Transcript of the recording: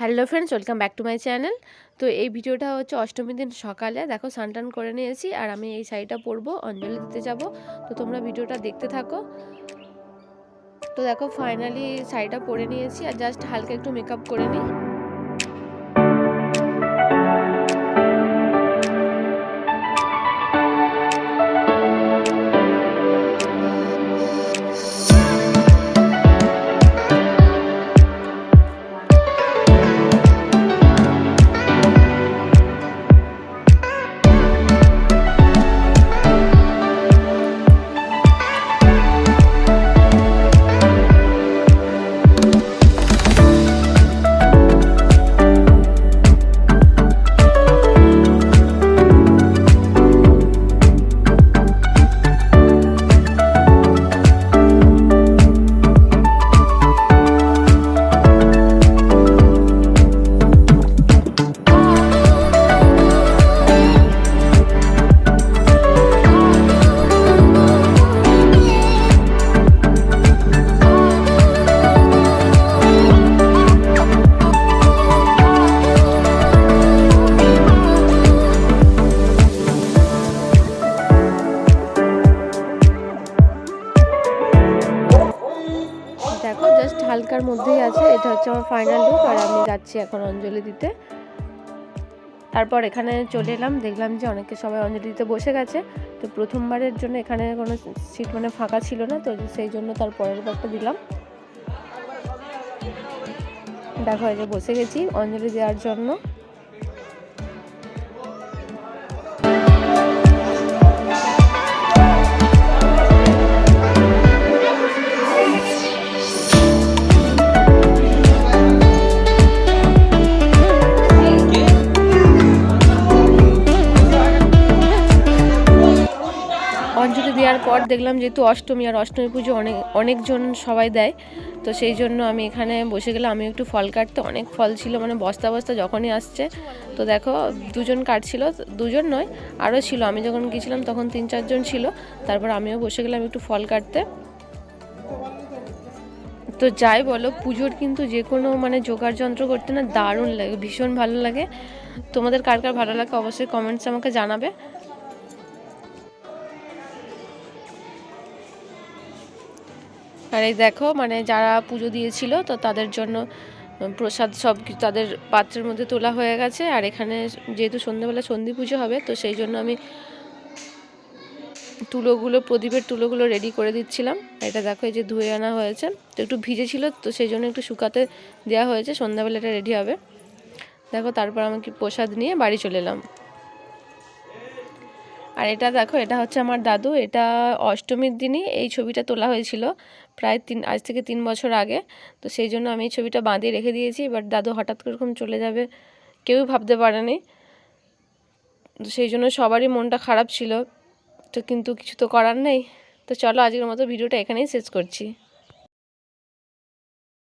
Hello friends, welcome back to my channel. তো এই ভিডিওটা হচ্ছে অষ্টমীর দিন সকালে। দেখো সানটান করে নিয়েছি আর আমি এই শাড়িটা পরবো, অঞ্জলি দিতে যাব। তো তোমরা ভিডিওটা দেখতে থাকো। তো দেখো ফাইনালি শাড়িটা পরে নিয়েছি আর জাস্ট হালকা একটু মেকআপ করে নিই। দেখো জাস্ট হালকার মধ্যেই আছে। এটা হচ্ছে আমার ফাইনাল লুক আর আমি যাচ্ছি এখন অঞ্জলি দিতে। তারপর এখানে চলে এলাম, দেখলাম যে অনেকে সবাই অঞ্জলি দিতে বসে গেছে। তো প্রথমবারের জন্য এখানে কোনো সিট মানে ফাঁকা ছিল না, তো সেই জন্য তার পরের বারটা দিলাম। দেখো, এই যে বসে গেছি অঞ্জলি দেওয়ার জন্য। দেওয়ার পর দেখলাম যেহেতু অষ্টমী আর অষ্টমী পুজো অনেক অনেকজন সবাই দেয়, তো সেই জন্য আমি এখানে বসে গেলাম। আমি একটু ফল কাটতে, অনেক ফল ছিল মানে বস্তা বস্তা যখনই আসছে, তো দেখো দুজন কাটছিল, দুজন নয়, আরও ছিল। আমি যখন গিয়েছিলাম তখন তিন চারজন ছিল, তারপর আমিও বসে গেলাম একটু ফল কাটতে। তো যাই বলো, পুজোর কিন্তু যে কোনো মানে জোগাড় যন্ত্র করতে না দারুণ লাগে, ভীষণ ভালো লাগে। তোমাদের কার কার ভালো লাগে অবশ্যই কমেন্টস আমাকে জানাবে। আর এই দেখো মানে যারা পুজো দিয়েছিল, তো তাদের জন্য প্রসাদ সব তাদের পাত্রের মধ্যে তোলা হয়ে গেছে। আর এখানে যেহেতু সন্ধ্যেবেলা সন্ধি পুজো হবে, তো সেই জন্য আমি তুলোগুলো, প্রদীপের তুলোগুলো রেডি করে দিচ্ছিলাম। এটা দেখো, এই যে ধুয়ে আনা হয়েছে। তো একটু ভিজে ছিল তো সেই জন্য একটু শুকাতে দেওয়া হয়েছে। সন্ধ্যাবেলা এটা রেডি হবে। দেখো, তারপর আমি কি প্রসাদ নিয়ে বাড়ি চলে এলাম। আর এটা দেখো, এটা হচ্ছে আমার দাদু। এটা অষ্টমীর দিনই এই ছবিটা তোলা হয়েছিল, প্রায় তিন, আজ থেকে তিন বছর আগে। তো সেই জন্য আমি এই ছবিটা বাঁধিয়ে রেখে দিয়েছি। এবার দাদু হঠাৎ করে এরকম চলে যাবে, কেউই ভাবতে পারেনি। তো সেই জন্য সবারই মনটা খারাপ ছিল। তো কিন্তু কিছু তো করার নেই। তো চলো, আজকের মতো ভিডিওটা এখানেই শেষ করছি।